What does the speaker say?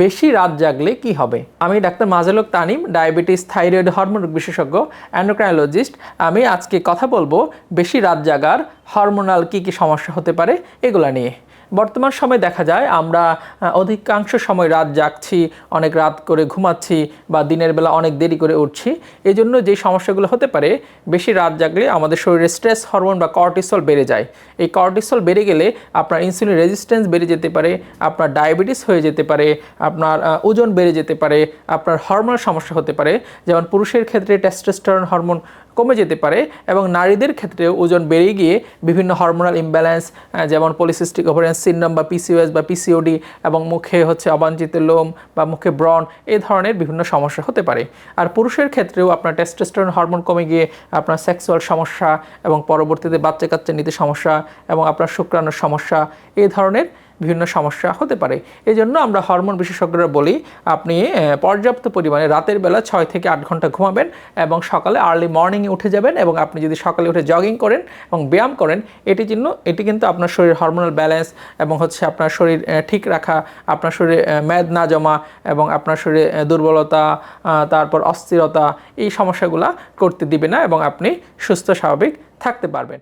বেশি রাত জাগলে কি হবে? আমি ডাক্তার মাজেলক তানিম, ডায়াবেটিস, থাইরয়েড, হরমোন বিশেষজ্ঞ অ্যান্ডোক্রাইনোলজিস্ট আমি আজকে কথা বলব বেশি রাত জাগার হরমোনাল কি কি সমস্যা হতে পারে এগুলা নিয়ে। বর্তমান সময়ে দেখা যায় আমরা অধিকাংশ সময় রাত জাগছি, অনেক রাত করে ঘুমাচ্ছি বা দিনের বেলা অনেক দেরি করে উঠছি। এই জন্য যে সমস্যাগুলো হতে পারে, বেশি রাত জাগলে আমাদের শরীরে স্ট্রেস হরমোন বা কর্টিসল বেড়ে যায়। এই কর্টিসল বেড়ে গেলে আপনার ইনসুলিন রেজিস্ট্যান্স বেড়ে যেতে পারে, আপনার ডায়াবেটিস হয়ে যেতে পারে, আপনার ওজন বেড়ে যেতে পারে, আপনার হরমোনাল সমস্যা হতে পারে। যেমন পুরুষের ক্ষেত্রে টেস্টোস্টেরন হরমোন কমে যেতে পারে এবং নারীদের ক্ষেত্রে ওজন বেড়ে গিয়ে বিভিন্ন হরমোনাল ইমব্যালেন্স যেমন পলিসিস্টিক ওভারেন্স সিন্ড্রোম বা পিসিওএস বা পিসিওডি এবং মুখে হচ্ছে অবাঞ্ছিত লোম বা মুখে ব্রণ এই ধরনের বিভিন্ন সমস্যা হতে পারে। আর পুরুষের ক্ষেত্রেও আপনার টেস্টোস্টেরন হরমোন কমে গিয়ে আপনার সেক্সুয়াল সমস্যা এবং পরবর্তীতে বাচ্চা কাচ্চা নিতে সমস্যা এবং আপনার শুক্রাণুর সমস্যা এই ধরনের বিভিন্ন সমস্যা হতে পারে। এই জন্য আমরা হরমোন বিশেষজ্ঞরা বলি, আপনি পর্যাপ্ত পরিমাণে রাতের বেলা ছয় থেকে আট ঘণ্টা ঘুমাবেন এবং সকালে আর্লি মর্নিংয়ে উঠে যাবেন এবং আপনি যদি সকালে উঠে জগিং করেন এবং ব্যায়াম করেন, এটি জন্য এটি কিন্তু আপনার শরীর হরমোনাল ব্যালেন্স এবং হচ্ছে আপনার শরীর ঠিক রাখা, আপনার শরীরে মেদ না জমা এবং আপনার শরীরে দুর্বলতা তারপর অস্থিরতা, এই সমস্যাগুলো করতে দিবে না এবং আপনি সুস্থ স্বাভাবিক থাকতে পারবেন।